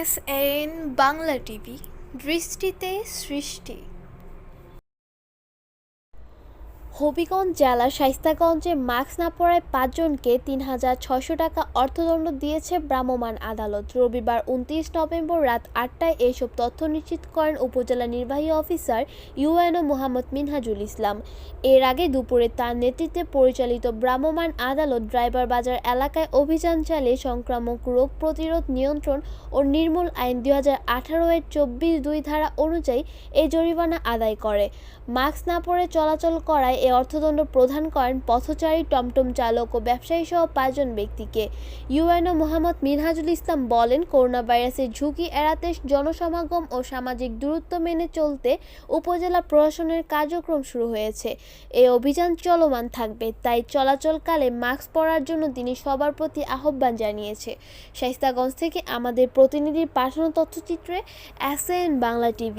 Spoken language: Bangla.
एस एन बांगला टीवी दृष्टि सृष्टि হবিগঞ্জ জেলার শাইস্তাগঞ্জে মাস্ক না পরায় পাঁচজনকে তিন হাজার ছশো টাকা অর্থদণ্ড দিয়েছে ভ্রাম্যমাণ আদালত। রবিবার উনত্রিশ নভেম্বর রাত আটটায় এসব তথ্য নিশ্চিত করেন উপজেলা নির্বাহী অফিসার ইউএনও মোহাম্মদ মিনহাজুল ইসলাম। এর আগে দুপুরে তার নেতৃত্বে পরিচালিত ভ্রাম্যমাণ আদালত ড্রাইভার বাজার এলাকায় অভিযান চালিয়ে সংক্রামক রোগ প্রতিরোধ নিয়ন্ত্রণ ও নির্মূল আইন দুই হাজার আঠারো এর চব্বিশ দুই ধারা অনুযায়ী এই জরিমানা আদায় করে। মাস্ক না পরে চলাচল করায় এ অর্থদণ্ড প্রদান করেন পথচারী টমটম চালক ও ব্যবসায়ী সহ পাঁচজন ব্যক্তিকে। ইউএনও মোহাম্মদ মিনহাজুল ইসলাম বলেন করোনা ভাইরাসের ঝুঁকি এড়াতে জনসমাগম ও সামাজিক দূরত্ব মেনে চলতে উপজেলা প্রশাসনের কার্যক্রম শুরু হয়েছে। এই অভিযান চলমান থাকবে, তাই চলাচলকালে মাস্ক পরার জন্য তিনি সবার প্রতি আহ্বান জানিয়েছে। শাইস্তাগঞ্জ থেকে আমাদের প্রতিনিধির পাঠানো তথ্যচিত্রে এসএন বাংলা টিভি।